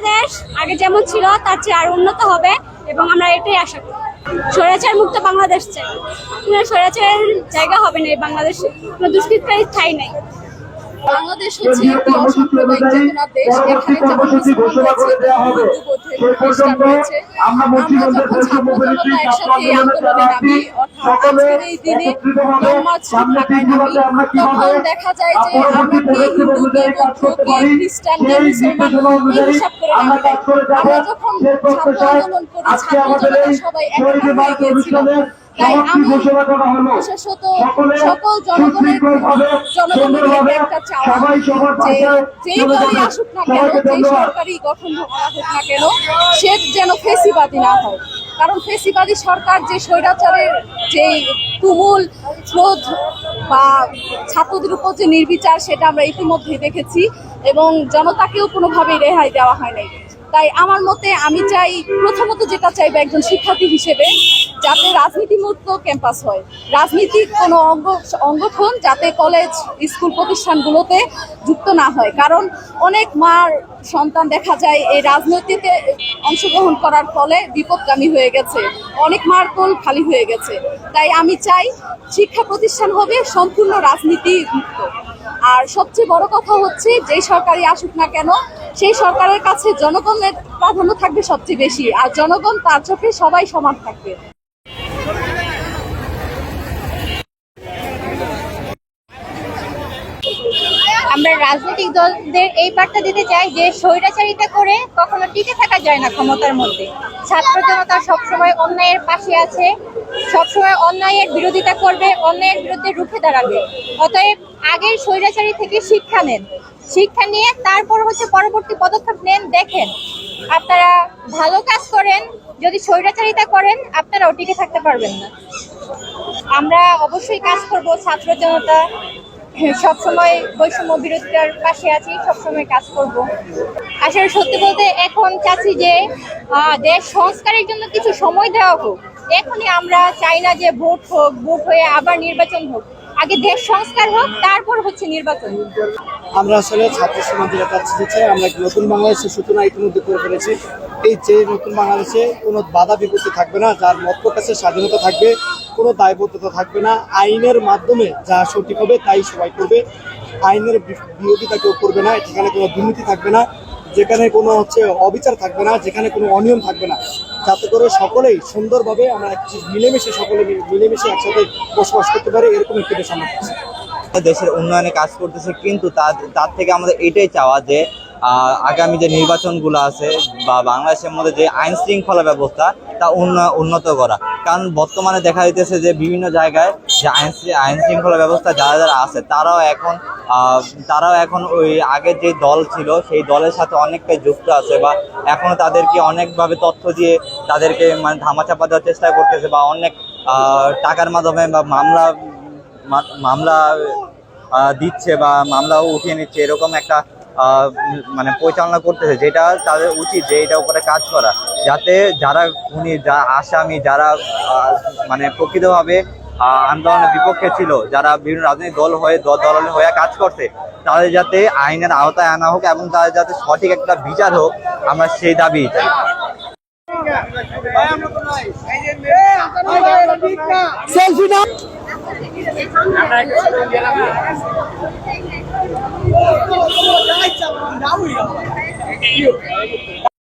বাংলাদেশ আগে যেমন ছিল, তার চেয়ে আর উন্নত হবে এবং আমরা এটাই আশা করি। স্বৈরাচার মুক্ত বাংলাদেশ চাই। স্বৈরাচারের জায়গা হবে না এই বাংলাদেশে। কোনো দুষ্কৃতকারী ঠাই নাই। বাংলাদেশ হচ্ছে একটি অসাম্প্রদায়িক চেতনার দেশ এখানে যেমন মুসলমান রয়েছে হিন্দু বৌদ্ধ খ্রিস্টান রয়েছে। আমরা যখন ছাত্র জনতা একসাথে এই আন্দোলনে নামি অর্থাৎ আজকের এই দিনে নমাজ ঢাকায় নামি তখন দেখা যায় যে আমরা কে হিন্দু কে বৌদ্ধ কে খ্রিস্টান কে মুসলমান এই হিসাব করে নামি নাই। আমরা যখন ছাত্র আন্দোলন করি ছাত্র জনতা সবাই হয়ে গিয়েছিলাম তাই আমি বিশেষত সকল জনগণের জনগণের একটা চাওয়া যে যেই দলই আসুক না কেন যেই সরকারি গঠন করা হোক না কেন সে যেন ফেসিবাদী না হয়। কারণ ফেসিবাদী সরকার যে স্বৈরাচারের যে তুমুল ক্রোধ বা ছাত্রদের উপর যে নির্বিচার সেটা আমরা ইতিমধ্যেই দেখেছি এবং জনতাকেও কোনোভাবেই রেহাই দেওয়া হয় নাই। তাই আমার মতে আমি চাই প্রথমত যেটা চাইবে একজন শিক্ষার্থী হিসেবে, যাতে রাজনীতি মুক্ত ক্যাম্পাস হয়। রাজনীতির কোনো অঙ্গ অঙ্গঠন যাতে কলেজ, স্কুল প্রতিষ্ঠানগুলোতে যুক্ত না হয়। কারণ অনেক মার সন্তান দেখা যায় এই রাজনীতিতে অংশগ্রহণ করার ফলে বিপদগামী হয়ে গেছে। অনেক মার কোল খালি হয়ে গেছে। তাই আমি চাই শিক্ষা প্রতিষ্ঠান হবে সম্পূর্ণ রাজনীতি মুক্ত আর সবচেয়ে বড় কথা হচ্ছে যেই সরকারি আসুক না কেন, সেই সরকারের কাছে জনগণের প্রাধান্য থাকবে সবচেয়ে বেশি, আর জনগণ তার চোখে সবাই সমান থাকবে। আমরা রাজনৈতিক দলদের এই বার্তা দিতে চাই যে, স্বৈরাচারিতা করে কখনো টিকে থাকা যায় না ক্ষমতার মধ্যে। ছাত্র জনতা সবসময় অন্যায়ের পাশে আছে সবসময় অন্যায়ের বিরোধিতা করবে, অন্যায়ের বিরুদ্ধে রুখে দাঁড়াবে। অতএব আগের স্বৈরাচারী থেকে শিক্ষা নেন। শিক্ষা নিয়ে তারপর হচ্ছে পরবর্তী পদক্ষেপ নেন, দেখেন আপনারা ভালো কাজ করেন, যদি স্বৈরাচারিতা করেন, আপনারাও টিকে থাকতে পারবেন না। আমরা অবশ্যই কাজ করব, ছাত্র জনতা, সবসময় বৈষম্য বিরোধিতার পাশে আছি, সবসময় কাজ করব। আসলে সত্যি বলতে এখন চাচ্ছি যে দেশ সংস্কারের জন্য কিছু সময় দেওয়া হোক। এখনই আমরা চাই না যে ভোট হোক, ভোট হয়ে আবার নির্বাচন হোক। আগে দেশ সংস্কার হোক, তারপর হচ্ছে নির্বাচন। আমরা আসলে ছাত্র সমাজের কাছে চাই। আমরা নতুন বাংলাদেশের সূচনা ইতিমধ্যে করে ফেলেছি? এই যে নতুন বাংলাদেশে কোনো বাধা বিপত্তি থাকবে না, যার মত প্রকাশের স্বাধীনতা থাকবে, কোনো দায়বদ্ধতা থাকবে না। আইনের মাধ্যমে যা সঠিক হবে, তাই সবাই করবে। আইনের বিরোধিতা কেউ করবে না যেখানে কোনো দুর্নীতি থাকবে না। যেখানে কোনো হচ্ছে অবিচার থাকবে না, যেখানে কোনো অনিয়ম থাকবে না যাতে করে সকলেই সুন্দরভাবে আমরা মিলেমিশে সকলে মিলেমিশে একসাথে বসবাস করতে পারি, এরকম একটি দেশ আমরা। দেশের উন্নয়নে কাজ করতেছে, কিন্তু তার তার থেকে আমাদের এটাই চাওয়া যে আগামী যে নির্বাচনগুলো আছে বা বাংলাদেশের মধ্যে যে আইন শৃঙ্খলা ব্যবস্থা, তা উন্ন- উন্নত করা কারণ বর্তমানে দেখা যাইতেছে যে বিভিন্ন জায়গায় যে আইন আইন শৃঙ্খলা ব্যবস্থা যারা যারা আছে, তারাও এখন তারাও এখন ওই আগের যে দল ছিল, সেই দলের সাথে অনেকটাই যুক্ত আছে বা এখনও তাদেরকে অনেকভাবে তথ্য দিয়ে তাদেরকে মানে ধামাচাপা দেওয়ার চেষ্টা করতেছে বা অনেক টাকার মাধ্যমে বা মামলা মামলা দিচ্ছে বা মামলাও উঠিয়ে নিচ্ছে, এরকম একটা মানে পরিচালনা করতেছে, যেটা তাদের উচিত যে এটা উপরে কাজ করা। যাতে যারা খুনি, যা আসামি, যারা মানে প্রকৃতভাবে আন্দোলনের বিপক্ষে ছিল, যারা বিভিন্ন রাজনৈতিক দল হয়ে দল হয়ে কাজ করছে, তাদের যাতে আইনের আওতায় আনা হোক এবং তাদের যাতে সঠিক একটা বিচার হোক, আমরা সেই দাবি চাই। Now we go.